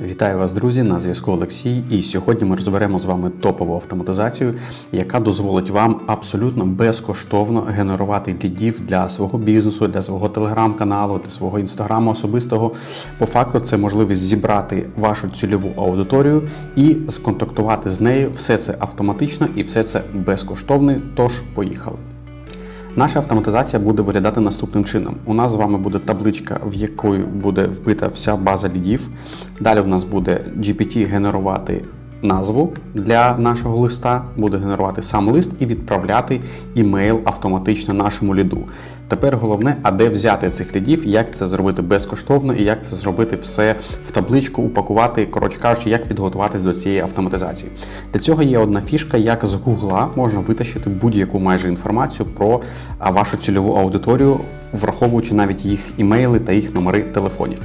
Вітаю вас, друзі! На зв'язку Олексій. І сьогодні ми розберемо з вами топову автоматизацію, яка дозволить вам абсолютно безкоштовно генерувати лідів для свого бізнесу, для свого телеграм-каналу, для свого інстаграму особистого. По факту, це можливість зібрати вашу цільову аудиторію і сконтактувати з нею. Все це автоматично і все це безкоштовно. Тож поїхали. Наша автоматизація буде виглядати наступним чином. У нас з вами буде табличка, в якої буде вбита вся база лідів. Далі у нас буде GPT генерувати назву для нашого листа, буде генерувати сам лист і відправляти імейл автоматично нашому ліду. Тепер головне, а де взяти цих лідів, як це зробити безкоштовно і як це зробити все в табличку, упакувати, коротше кажучи, як підготуватись до цієї автоматизації. Для цього є одна фішка, як з Гугла можна витащити будь-яку майже інформацію про вашу цільову аудиторію, враховуючи навіть їх імейли та їх номери телефонів.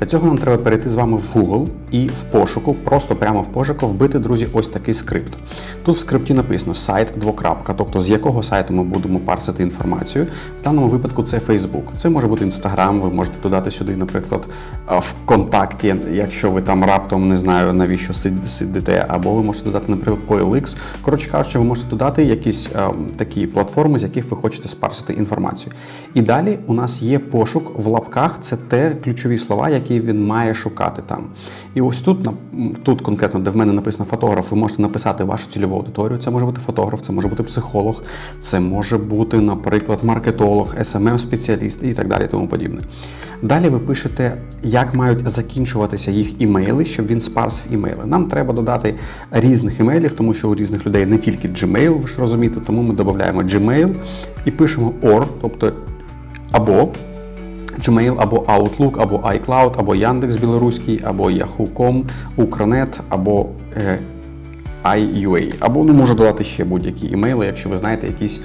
Для цього нам треба перейти з вами в Google і в пошуку, просто прямо в пошуку вбити, друзі, ось такий скрипт. Тут в скрипті написано сайт двокрапка, тобто з якого сайту ми будемо парсити інформацію. В даному випадку це Facebook. Це може бути Instagram, ви можете додати сюди, наприклад, ВКонтакті, якщо ви там раптом не знаю навіщо сидите, або ви можете додати, наприклад, OLX. Коротше кажучи, ви можете додати якісь а, такі платформи, з яких ви хочете спарсити інформацію. І далі у нас є пошук в лапках, це те ключові слова, які він має шукати там. І ось тут, тут конкретно, де в мене написано фотограф, ви можете написати вашу цільову аудиторію. Це може бути фотограф, це може бути психолог, це може бути, наприклад, маркетолог, smm спеціаліст і так далі, тому подібне. Далі ви пишете, як мають закінчуватися їх імейли, щоб він спарсив імейли. Нам треба додати різних імейлів, тому що у різних людей не тільки Gmail, ви ж розумієте, тому ми додаємо Gmail і пишемо OR, тобто або. Gmail або Outlook, або iCloud, або Яндекс Білоруський, або Yahoo.com, Укрнет, або е, iUA. Або не можу додати ще будь-які імейли, якщо ви знаєте якісь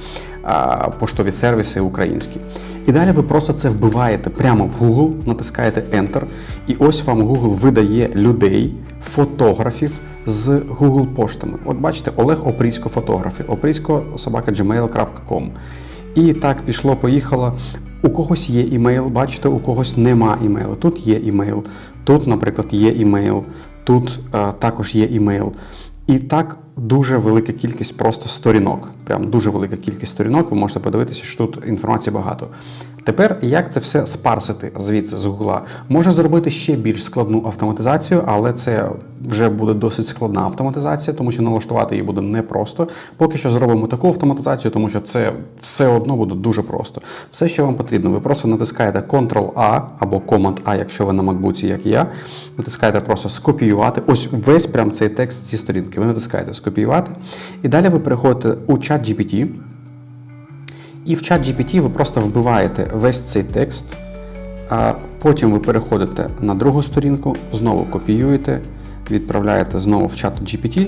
поштові сервіси українські. І далі ви просто це вбиваєте прямо в Google, натискаєте Enter, і ось вам Google видає людей, фотографів з Google поштами. От бачите, Олег Опрісько фотографи, опрісько собака gmail.com. І так пішло, поїхало. У когось є імейл, бачите, у когось нема імейлу. Тут є імейл, тут, наприклад, є імейл, тут е, також є імейл. І так дуже велика кількість просто сторінок. Прям дуже велика кількість сторінок. Ви можете подивитися, що тут інформації багато. Тепер як це все спарсити звідси з Гугла? Може зробити ще більш складну автоматизацію, але це вже буде досить складна автоматизація, тому що налаштувати її буде непросто. Поки що зробимо таку автоматизацію, тому що це все одно буде дуже просто. Все, що вам потрібно, ви просто натискаєте Ctrl-A або Command-A, якщо ви на MacBook, як я. Натискаєте просто скопіювати. Ось весь прям цей текст зі сторінки. Ви натискаєте скопіювати. І далі ви переходите у чат GPT. І в чат GPT ви просто вбиваєте весь цей текст, а потім ви переходите на другу сторінку, знову копіюєте, відправляєте знову в чат GPT,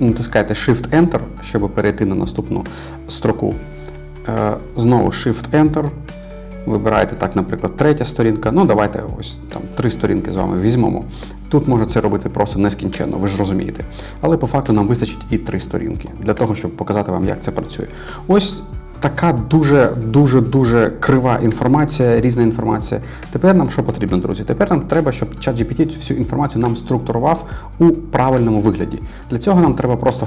натискаєте Shift-Enter, щоб перейти на наступну строку. Е, Знову Shift-Enter. Вибираєте так, наприклад, третя сторінка. Ну, давайте ось там три сторінки з вами візьмемо. Тут можна це робити просто нескінченно, ви ж розумієте. Але по факту нам вистачить і три сторінки для того, щоб показати вам, як це працює. Ось така дуже дуже дуже крива інформація, різна інформація. Тепер нам що потрібно, друзі? Тепер нам треба, щоб ChatGPT цю всю інформацію нам структурував у правильному вигляді. Для цього нам треба просто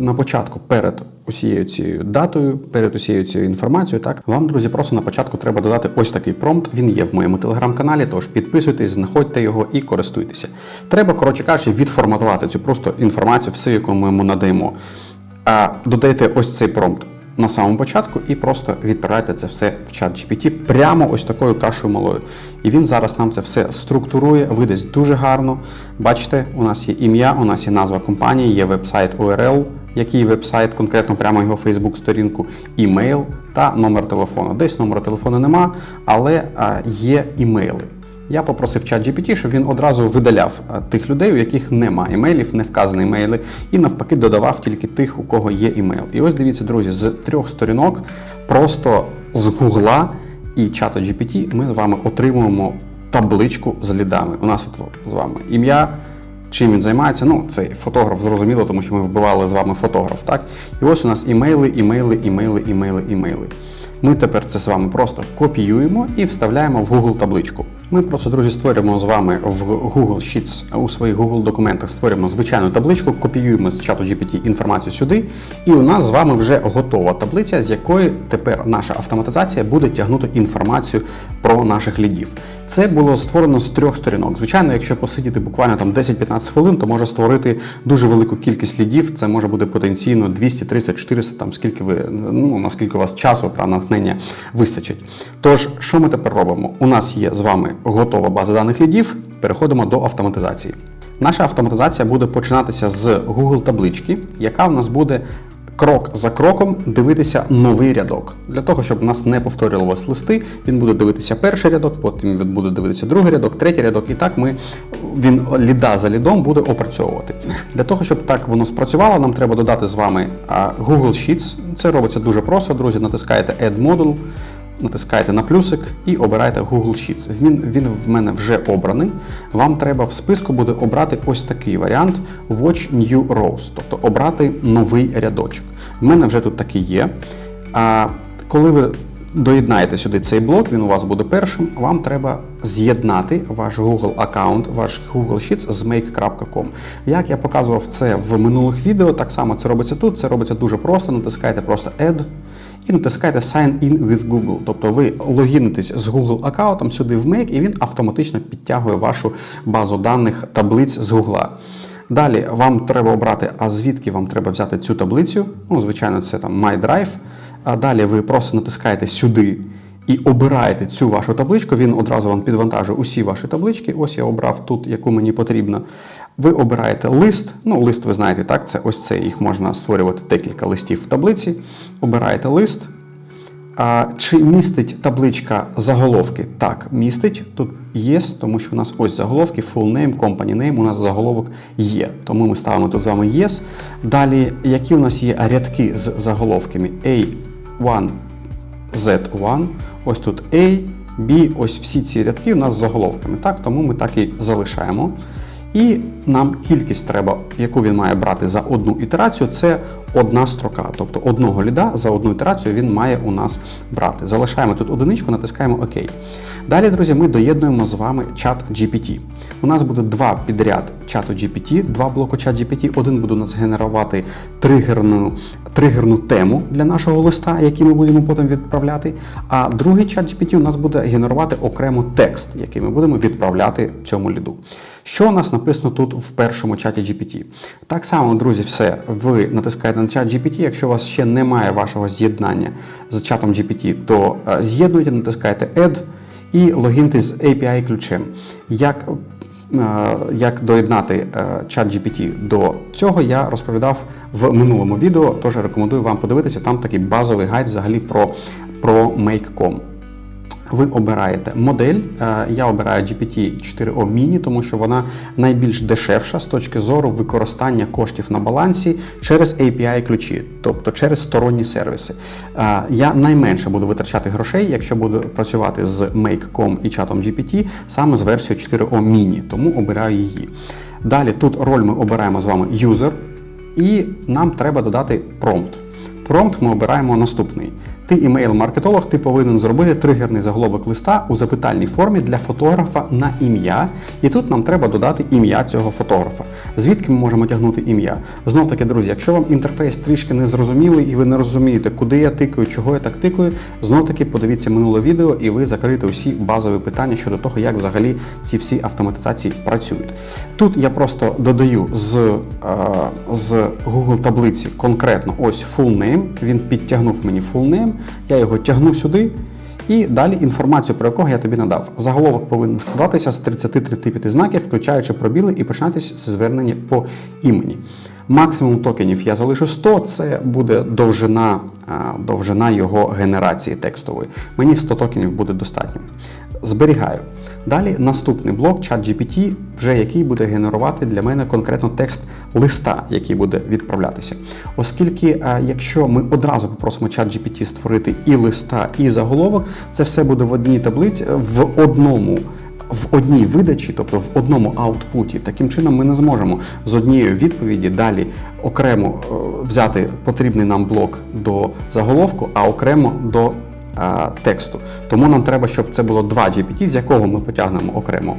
на початку перед усією цією датою, перед усією цією інформацією. Так вам, друзі, просто на початку треба додати ось такий промпт. Він є в моєму телеграм-каналі, тож підписуйтесь, знаходьте його і користуйтеся. Треба, коротше кажучи, відформатувати цю просто інформацію, все, яку ми йому надаємо. А додайте ось цей промпт на самому початку і просто відправляйте це все в чат GPT прямо ось такою кашою малою. І він зараз нам це все структурує, видасть дуже гарно. Бачите, у нас є ім'я, у нас є назва компанії, є веб-сайт URL, який веб-сайт, конкретно прямо його Facebook-сторінку, імейл та номер телефону. Десь номера телефону нема, але є імейли. Я попросив чат GPT, щоб він одразу видаляв тих людей, у яких нема імейлів, не вказані імейли, і навпаки додавав тільки тих, у кого є імейл. І ось дивіться, друзі, з трьох сторінок, просто з Гугла і чату GPT ми з вами отримуємо табличку з лідами. У нас от з вами ім'я. Чим він займається? Ну, цей фотограф зрозуміло, тому що ми вбивали з вами фотограф. так? І ось у нас імейли, імейли, імейли, імейли, імейли. Ми тепер це з вами просто копіюємо і вставляємо в Google табличку. Ми просто, друзі, створюємо з вами в Google Sheets у своїх Google документах створюємо звичайну табличку, копіюємо з чату GPT інформацію сюди, і у нас з вами вже готова таблиця, з якої тепер наша автоматизація буде тягнути інформацію про наших лідів. Це було створено з трьох сторінок. Звичайно, якщо посидіти буквально там 10-15 хвилин, то може створити дуже велику кількість лідів. Це може бути потенційно 200, 300, 400, там скільки ви ну наскільки у вас часу та натхнення вистачить. Тож, що ми тепер робимо? У нас є з вами готова база даних лідів. Переходимо до автоматизації. Наша автоматизація буде починатися з Google таблички, яка в нас буде крок за кроком дивитися новий рядок. Для того, щоб у нас не повторювалися листи, він буде дивитися перший рядок, потім він буде дивитися другий рядок, третій рядок, і так ми він ліда за лідом буде опрацьовувати. Для того, щоб так воно спрацювало, нам треба додати з вами Google Sheets. Це робиться дуже просто, друзі. Натискаєте Add Module, натискаєте на плюсик і обираєте Google Sheets. Він, він в мене вже обраний. Вам треба в списку буде обрати ось такий варіант Watch New Rows, тобто обрати новий рядочок. В мене вже тут такий є. А коли ви доєднаєте сюди цей блок, він у вас буде першим. Вам треба з'єднати ваш Google аккаунт, ваш Google Sheets з make.com. Як я показував це в минулих відео, так само це робиться тут. Це робиться дуже просто. Натискаєте просто Add і натискаєте Sign in with Google. Тобто ви логінитесь з Google аккаунтом сюди в Make, і він автоматично підтягує вашу базу даних таблиць з Google. Далі вам треба обрати, а звідки вам треба взяти цю таблицю. Ну, звичайно, це там MyDrive. А далі ви просто натискаєте сюди і обираєте цю вашу табличку. Він одразу вам підвантажує усі ваші таблички. Ось я обрав тут, яку мені потрібно. Ви обираєте лист. Ну, лист, ви знаєте, так, це ось це. Їх можна створювати декілька листів в таблиці. Обираєте лист. А Чи містить табличка заголовки? Так, містить. Тут є, тому що у нас ось заголовки, full name, company name, у нас заголовок є. Тому ми ставимо тут з вами yes. Далі, які у нас є рядки з заголовками A1, Z1, ось тут A, B, ось всі ці рядки у нас з заголовками. Так, Тому ми так і залишаємо. І нам кількість треба, яку він має брати за одну ітерацію, це одна строка. Тобто одного ліда за одну ітерацію він має у нас брати. Залишаємо тут одиничку, натискаємо ОК. Далі, друзі, ми доєднуємо з вами чат GPT. У нас буде два підряд чату GPT, два блоку чат GPT. Один буде у нас генерувати тригерну, тригерну тему для нашого листа, який ми будемо потім відправляти. А другий чат GPT у нас буде генерувати окремо текст, який ми будемо відправляти цьому ліду. Що у нас написано тут в першому чаті GPT? Так само, друзі, все, ви натискаєте на чат GPT. Якщо у вас ще немає вашого з'єднання з чатом GPT, то е, з'єднуйте, натискаєте Add і логіньте з API ключем. Як е, як доєднати е, чат GPT до цього, я розповідав в минулому відео, тож рекомендую вам подивитися. Там такий базовий гайд взагалі про, про Make.com. Ви обираєте модель. Е, я обираю GPT-4O Mini, тому що вона найбільш дешевша з точки зору використання коштів на балансі через API-ключі, тобто через сторонні сервіси. Е, я найменше буду витрачати грошей, якщо буду працювати з Make.com і чатом GPT, саме з версією 4O Mini, тому обираю її. Далі тут роль ми обираємо з вами User, і нам треба додати промпт. Промпт ми обираємо наступний. Ти імейл-маркетолог, ти повинен зробити тригерний заголовок листа у запитальній формі для фотографа на ім'я. І тут нам треба додати ім'я цього фотографа. Звідки ми можемо тягнути ім'я? Знов таки, друзі, якщо вам інтерфейс трішки не зрозумілий і ви не розумієте, куди я тикаю, чого я так тикаю, знов таки подивіться минуле відео, і ви закриєте усі базові питання щодо того, як взагалі ці всі автоматизації працюють. Тут я просто додаю з, е, з Google таблиці конкретно ось full name. Він підтягнув мені full name я його тягну сюди. І далі інформацію, про якого я тобі надав. Заголовок повинен складатися з 33 знаків, включаючи пробіли, і починатися з звернення по імені. Максимум токенів я залишу 100, це буде довжина довжина його генерації текстової. Мені 100 токенів буде достатньо. Зберігаю. Далі наступний блок ChatGPT, вже який буде генерувати для мене конкретно текст листа, який буде відправлятися. Оскільки, якщо ми одразу попросимо ChatGPT створити і листа, і заголовок, це все буде в одній таблиці, в одному в одній видачі, тобто в одному аутпуті. Таким чином ми не зможемо з однієї відповіді далі окремо е, взяти потрібний нам блок до заголовку, а окремо до тексту. Тому нам треба, щоб це було два GPT, з якого ми потягнемо окремо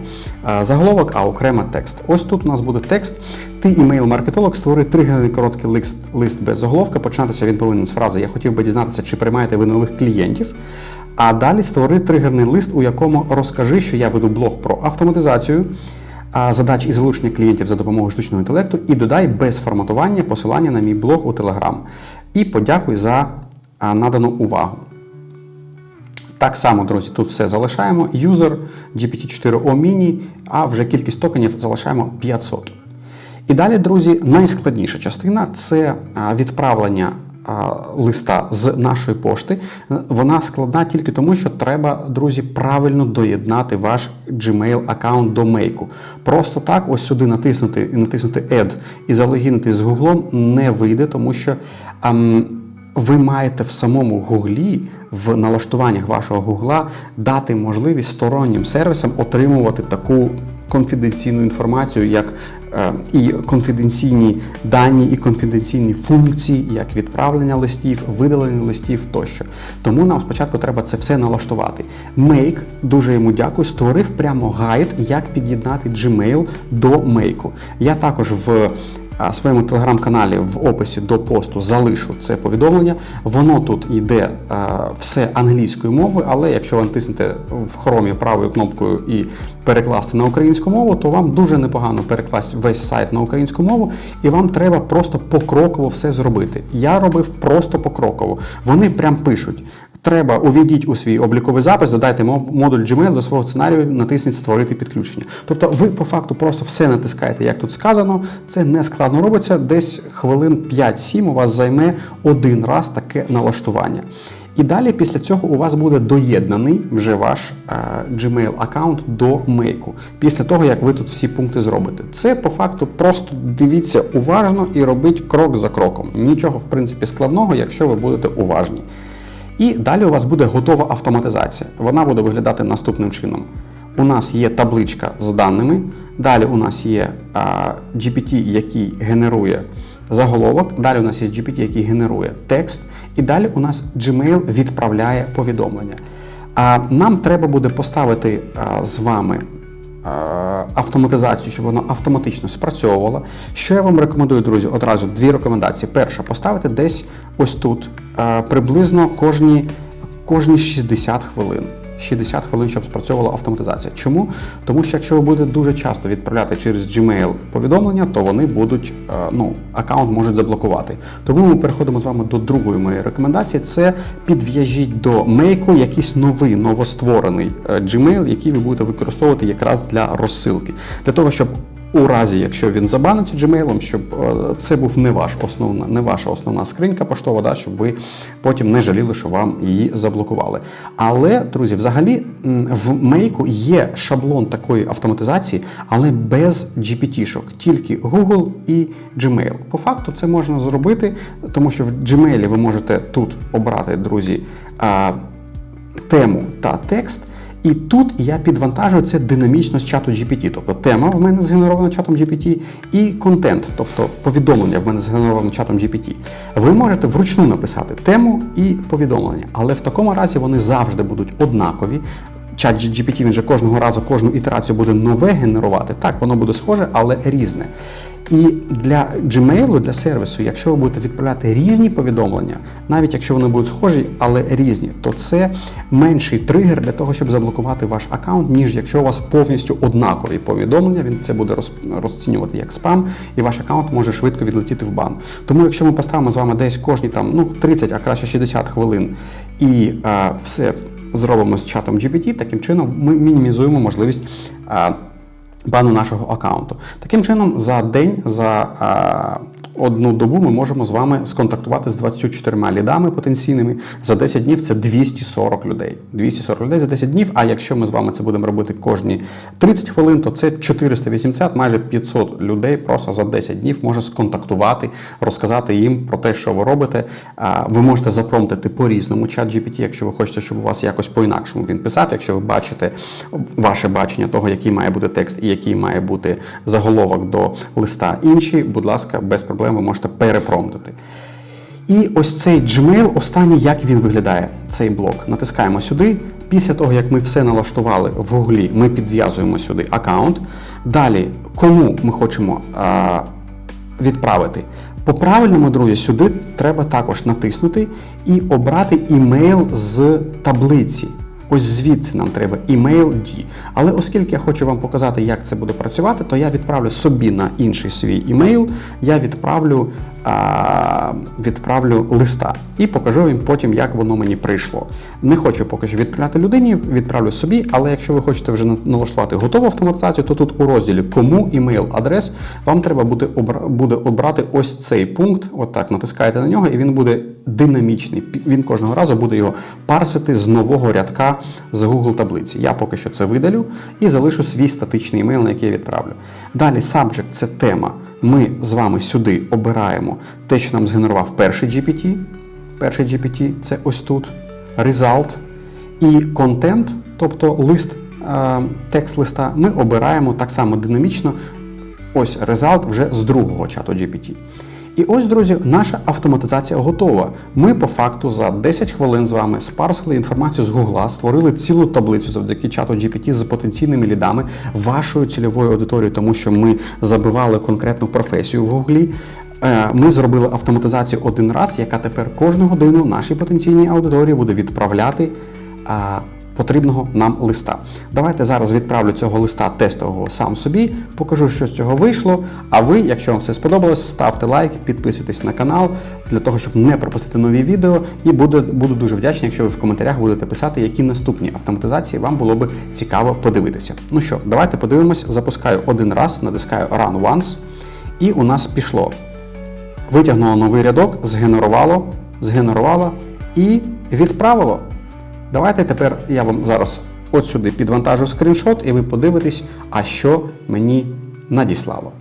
заголовок, а окремо текст. Ось тут у нас буде текст. Ти імейл-маркетолог, створи тригерний короткий лист, лист без заголовка. Починатися він повинен з фрази Я хотів би дізнатися, чи приймаєте ви нових клієнтів. А далі створи тригерний лист, у якому розкажи, що я веду блог про автоматизацію задач і залучення клієнтів за допомогою штучного інтелекту, і додай без форматування посилання на мій блог у Telegram. І подякуй за надану увагу. Так само, друзі, тут все залишаємо. User GPT-4O Mini, а вже кількість токенів залишаємо 500. І далі, друзі, найскладніша частина це відправлення листа з нашої пошти. Вона складна тільки тому, що треба, друзі, правильно доєднати ваш Gmail аккаунт до мейку. Просто так, ось сюди натиснути і натиснути Add і залогінити з Google не вийде, тому що. ам, ви маєте в самому Гуглі, в налаштуваннях вашого Гугла дати можливість стороннім сервісам отримувати таку конфіденційну інформацію, як е, і конфіденційні дані, і конфіденційні функції, як відправлення листів, видалення листів тощо. Тому нам спочатку треба це все налаштувати. Make, дуже йому дякую, створив прямо гайд, як під'єднати Gmail до мейку. Я також в своєму телеграм-каналі в описі до посту залишу це повідомлення. Воно тут йде а, все англійською мовою, але якщо ви натиснете в хромі правою кнопкою і перекласти на українську мову, то вам дуже непогано перекласти весь сайт на українську мову, і вам треба просто покроково все зробити. Я робив просто покроково. Вони прям пишуть. Треба увійдіть у свій обліковий запис, додайте модуль Gmail до свого сценарію, натисніть Створити підключення. Тобто ви по факту просто все натискаєте, як тут сказано. Це не складно робиться. Десь хвилин 5-7 у вас займе один раз таке налаштування. І далі після цього у вас буде доєднаний вже ваш е, Gmail аккаунт до мейку. Після того, як ви тут всі пункти зробите. Це по факту просто дивіться уважно і робіть крок за кроком. Нічого, в принципі, складного, якщо ви будете уважні. І далі у вас буде готова автоматизація. Вона буде виглядати наступним чином. У нас є табличка з даними, далі у нас є GPT, який генерує заголовок, далі у нас є GPT, який генерує текст, і далі у нас Gmail відправляє повідомлення. А нам треба буде поставити з вами автоматизацію, щоб воно автоматично спрацьовувало. Що я вам рекомендую, друзі? Одразу дві рекомендації. Перша, поставити десь ось тут приблизно кожні, кожні 60 хвилин. 60 хвилин, щоб спрацьовувала автоматизація. Чому? Тому що якщо ви будете дуже часто відправляти через Gmail повідомлення, то вони будуть, ну, аккаунт можуть заблокувати. Тому ми переходимо з вами до другої моєї рекомендації: це підв'яжіть до мейку якийсь новий новостворений Gmail, який ви будете використовувати якраз для розсилки, для того, щоб у разі, якщо він забанить Gmail, щоб це був не ваш основна, не ваша основна скринька поштова, да, щоб ви потім не жаліли, що вам її заблокували. Але, друзі, взагалі в мейку є шаблон такої автоматизації, але без GPT-шок, тільки Google і Gmail. По факту це можна зробити, тому що в Gmail ви можете тут обрати, друзі, тему та текст. І тут я підвантажую це динамічно з чату GPT. Тобто тема в мене згенерована чатом GPT, і контент, тобто повідомлення в мене згенеровано чатом GPT. Ви можете вручну написати тему і повідомлення, але в такому разі вони завжди будуть однакові. Чат GPT він же кожного разу кожну ітерацію буде нове генерувати. Так, воно буде схоже, але різне. І для Gmail, для сервісу, якщо ви будете відправляти різні повідомлення, навіть якщо вони будуть схожі, але різні, то це менший тригер для того, щоб заблокувати ваш аккаунт, ніж якщо у вас повністю однакові повідомлення, він це буде розцінювати як спам, і ваш аккаунт може швидко відлетіти в бан. Тому, якщо ми поставимо з вами десь кожні там ну 30, а краще 60 хвилин, і а, все зробимо з чатом GPT, таким чином ми мінімізуємо можливість. А, бану нашого аккаунту. Таким чином, за день, за одну добу ми можемо з вами сконтактувати з 24 лідами потенційними. За 10 днів це 240 людей. 240 людей за 10 днів. А якщо ми з вами це будемо робити кожні 30 хвилин, то це 480, майже 500 людей просто за 10 днів може сконтактувати, розказати їм про те, що ви робите. Ви можете запромтити по-різному чат GPT, якщо ви хочете, щоб у вас якось по-інакшому він писав, якщо ви бачите ваше бачення того, який має бути текст і який має бути заголовок до листа інший, будь ласка, без проблем ви можете перепромптити. І ось цей Gmail, останній, як він виглядає, цей блок. Натискаємо сюди. Після того, як ми все налаштували в Гуглі, ми підв'язуємо сюди аккаунт. Далі, кому ми хочемо а, відправити. По правильному, друзі, сюди треба також натиснути і обрати імейл з таблиці. Ось звідси нам треба email D. Але оскільки я хочу вам показати, як це буде працювати, то я відправлю собі на інший свій імейл, я відправлю, відправлю листа і покажу їм потім, як воно мені прийшло. Не хочу поки що відправляти людині, відправлю собі, але якщо ви хочете вже налаштувати готову автоматизацію, то тут у розділі Кому імейл адрес вам треба буде, буде обрати ось цей пункт. Отак натискаєте на нього, і він буде динамічний. Він кожного разу буде його парсити з нового рядка з Google таблиці. Я поки що це видалю і залишу свій статичний імейл, на який я відправлю. Далі subject – це тема. Ми з вами сюди обираємо те, що нам згенерував перший GPT. Перший GPT це ось тут. Result. І контент, тобто лист, е, текст листа, ми обираємо так само динамічно. Ось результат вже з другого чату GPT. І ось, друзі, наша автоматизація готова. Ми по факту за 10 хвилин з вами спарсили інформацію з Гугла, створили цілу таблицю завдяки чату GPT з потенційними лідами вашою цільовою аудиторією, тому що ми забивали конкретну професію в Гуглі. Е, Ми зробили автоматизацію один раз, яка тепер кожну годину нашій потенційній аудиторії буде відправляти а, потрібного нам листа. Давайте зараз відправлю цього листа тестового сам собі, покажу, що з цього вийшло. А ви, якщо вам все сподобалось, ставте лайк, підписуйтесь на канал для того, щоб не пропустити нові відео. І буду, буду дуже вдячний, якщо ви в коментарях будете писати, які наступні автоматизації вам було би цікаво подивитися. Ну що, давайте подивимось. Запускаю один раз, натискаю Run Once, і у нас пішло. Витягнуло новий рядок, згенерувало, згенерувало і відправило. Давайте тепер я вам зараз от сюди підвантажу скріншот, і ви подивитесь, а що мені надіслало.